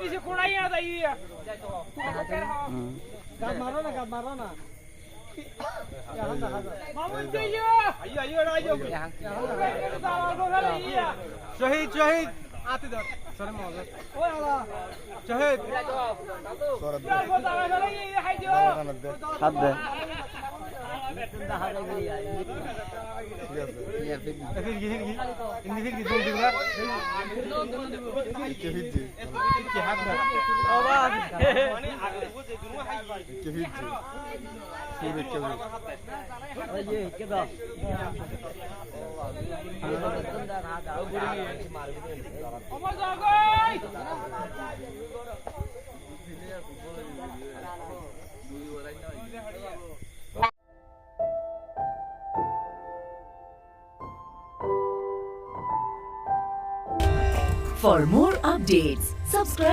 কিছু কোড়াই না তাই গাছ মারো না গাছ মারো না। ইয়া শহীদ শহীদ। আতে দাও সরে মজা আলা শহীদ ইয়া হাত দে। আমার জাগাই For more updates, subscribe